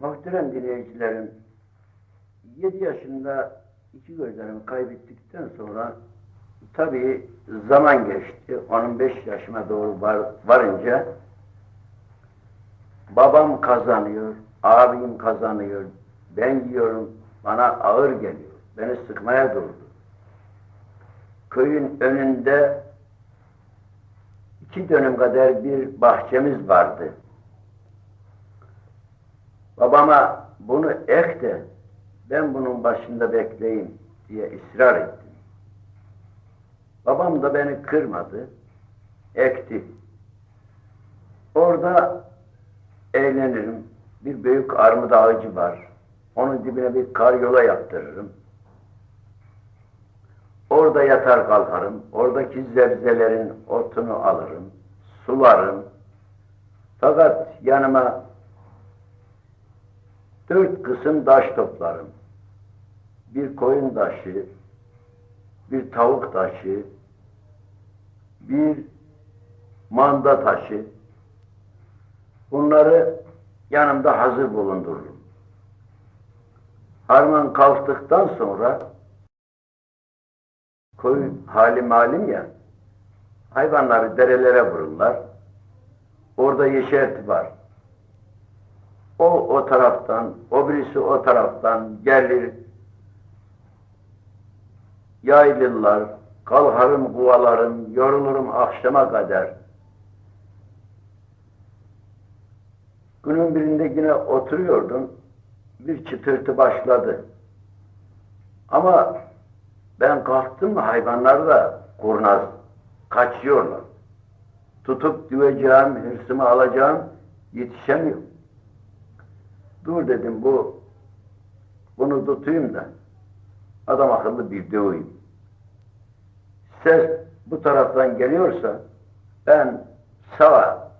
Muhterem dinleyicilerim, 7 yaşında iki gözlerimi kaybettikten sonra tabii zaman geçti. 15 yaşıma doğru var, varınca babam kazanıyor, abim kazanıyor, ben yiyorum, bana ağır geliyor. Beni sıkmaya durdu. Köyün önünde iki dönüm kadar bir bahçemiz vardı. Babama bunu ek de ben bunun başında bekleyeyim diye ısrar ettim. Babam da beni kırmadı, ekti. Orada eğlenirim. Bir büyük armut ağacı var. Onun dibine bir kar yola yaptırırım. Orada yatar kalkarım. Oradaki zebzelerin otunu alırım. Sularım. Fakat yanıma dört kısım taş toplarım. Bir koyun taşı, bir tavuk taşı, bir manda taşı. Bunları yanımda hazır bulundururum. Harman kalktıktan sonra koy hali malum ya, hayvanları derelere vururlar. Orada yeşert var. O o taraftan, o birisi o taraftan gelir. Yaylırlar, kalkarım kuvalarım, yorulurum akşama kadar. Günün birinde yine oturuyordum, bir çıtırtı başladı. Ama ben kalktım hayvanlar da kurnaz, kaçıyorlar. Tutup düveceğim, hırsımı alacağım, yetişemiyorum. Dur dedim bu, bunu tutayım da adam akıllı bir döveyim. Ses bu taraftan geliyorsa ben sağa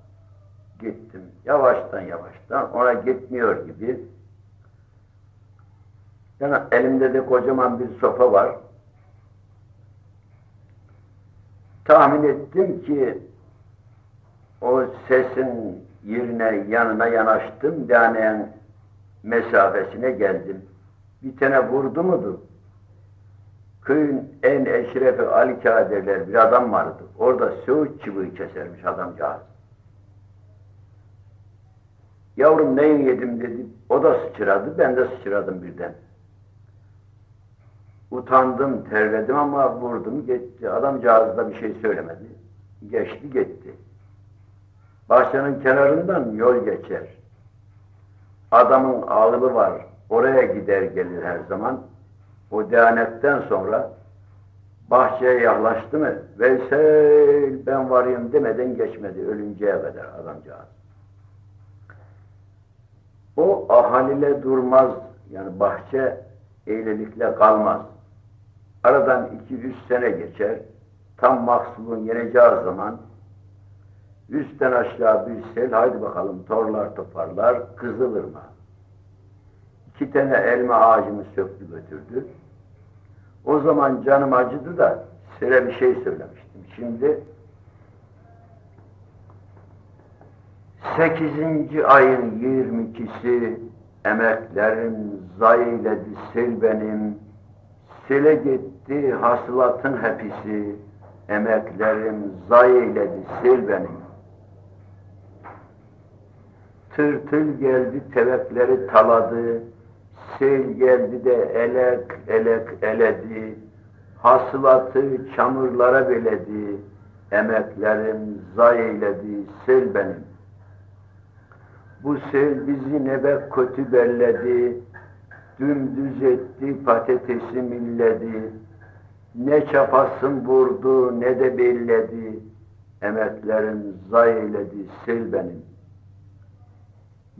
gittim. Yavaştan yavaştan ona gitmiyor gibi. Yani elimde de kocaman bir sopa var. Tahmin ettim ki o sesin yerine yanına yanaştım. Yani mesafesine geldim. Bir tane vurdu mudur? Köyün en eşrefi Ali Kadirler bir adam vardı. Orada söğüt çubuğu kesermiş adamcağız. Yavrum neyi yedim dedi. O da sıçradı, ben de sıçradım birden. Utandım, terledim ama vurdum gitti. Adamcağız da bir şey söylemedi. Geçti gitti. Bahçenin kenarından yol geçer. Adamın ağlı var. Oraya gider gelir her zaman. O dehanetten sonra bahçeye yaklaştı mı Veysel ben varayım demeden geçmedi ölünceye kadar adamcağız. O ahaliyle durmaz. Yani bahçe eğlelikle kalmaz. Aradan iki yüz sene geçer. Tam mahsulun yeneceği zaman üstten aşağı bir sel haydi bakalım torlar toparlar Kızılırma. İki tane elma ağacını söktü götürdü. O zaman canım acıdı da size bir şey söylemiştim. Şimdi sekizinci ayın yirmi ikisi emeklerim zayledi sil benim sile gitti hasılatın hepsi emeklerim zayledi sil benim tırtıl geldi tevekleri taladı sel geldi de elek elek eledi hasılatı çamurlara beledi emeklerim zayledi sil benim bu sel bizi ne be kötü belledi, dümdüz etti, patatesi milledi. Ne çapasın vurdu, ne de belledi. Emeklerim zayledi, sel benim.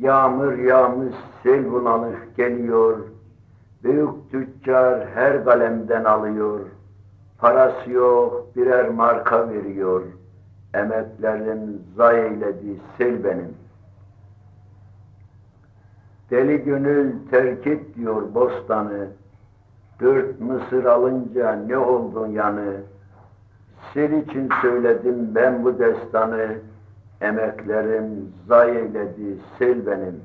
Yağmur yağmış, sel bulanık geliyor. Büyük tüccar her kalemden alıyor. Parası yok, birer marka veriyor. Emeklerim zayledi, sel benim. Deli gönül terk et diyor bostanı. Dört mısır alınca ne oldun yanı? Sen için söyledim ben bu destanı. Emeklerim zayi eyledi sel benim.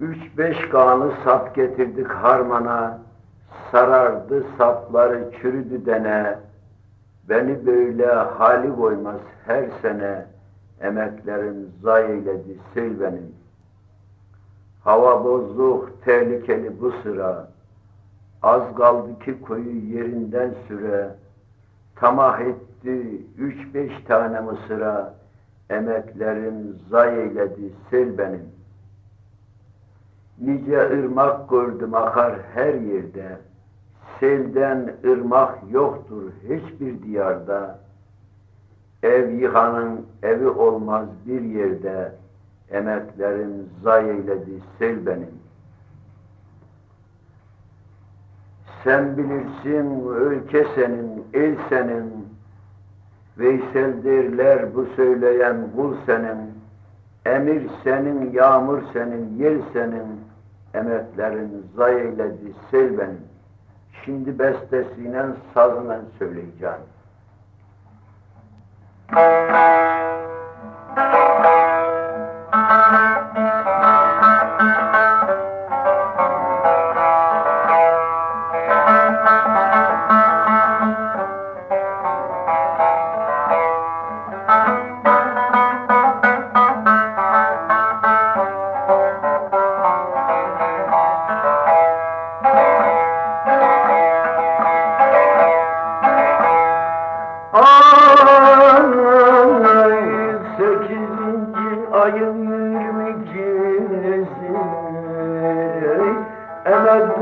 Üç beş kanı sap getirdik harmana, sarardı sapları çürüdü dene, beni böyle hali koymaz her sene, emeklerim zay eyledi sil benim. Hava bozuk, tehlikeli bu sıra, az kaldı ki koyu yerinden süre, tamah etti üç beş tane mısıra, emeklerim zay eyledi sil benim. Nice ırmak gördüm akar her yerde. Selden ırmak yoktur hiçbir diyarda. Ev yıkanın evi olmaz bir yerde. Emeklerim zay eyledi sel benim. Sen bilirsin ülke senin, el senin. Veysel derler bu söyleyen kul senin. Emir senin, yağmur senin, yer senin emeklerin zay eyledi sel benim. Şimdi bestesiyle sazla söyleyeceğim.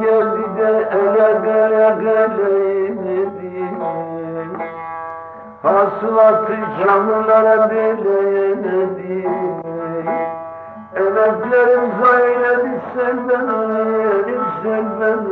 geldi de ele gele geleydi Hasılatı camlara beleydi Emeklerim zayledi sen ben öğrenim Sen ben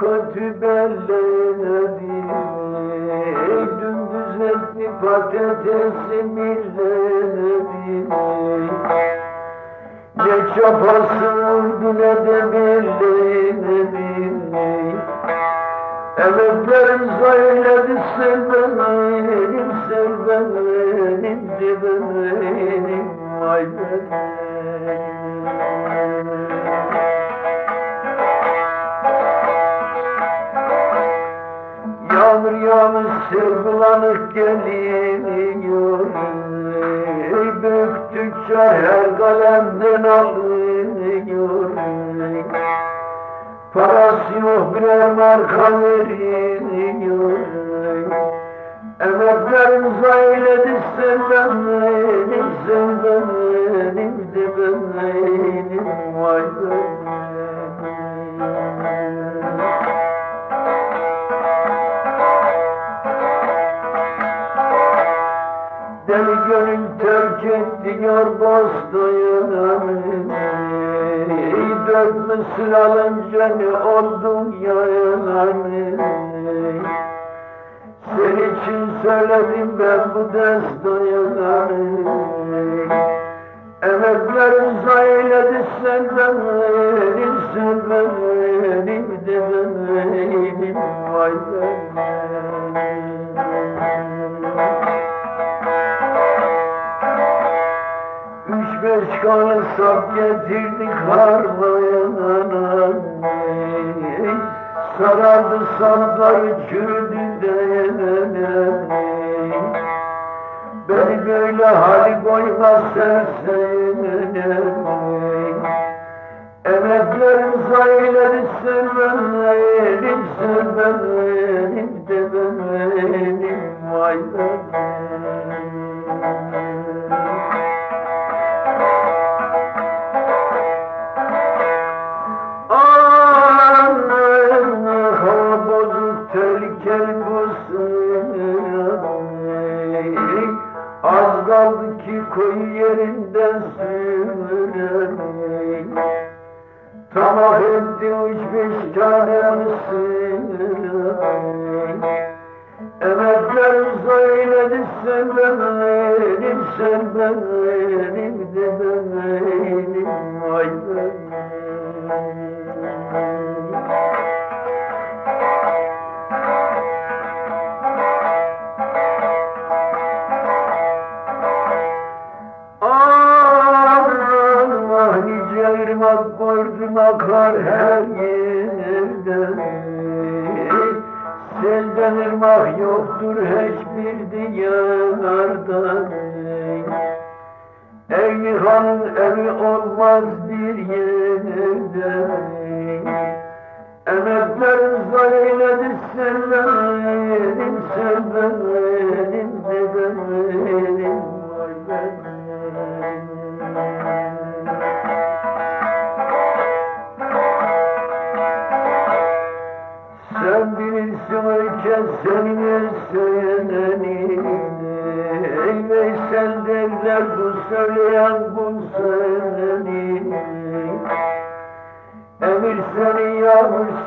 kötü belledim Dümdüz etli patatesi milledim Ne çapası vurdu ne de belledim Emeklerim söyledi sen benim, sen benim, de benim, vay benim. Yağmur sırgılanıp geliyor. Büktükçe her kalemden alınıyor. Parası yok birer marka veriyor Emeklerim zayledi sen benim, sen benim, de benim, vay benim yar bastığını Dört mısır alınca ne oldun yayınanı Sen için söyledim ben bu destanı Emeklerim zayledi senden benim, sen benim, de vay benim. Üç beş kanı sap getirdik harmanana Sarardı sapları çürüdü değene Beni böyle hali koymaz serseyene Emeklerim sayıları sen benim, sen benim de tanemsin Emekler söyledi sen benim Sen benim de benim Vay gördüm akar her yerde Selden ırmak yoktur hiçbir diyarda. Ey hanın evi olmaz bir yerde. Emeklerin zayledi sen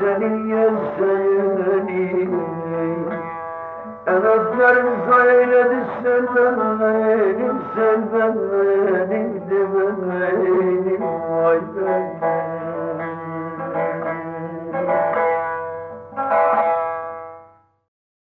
yer söyleni Emeklerin söyledi sen benim Sen benim de benim Vay benim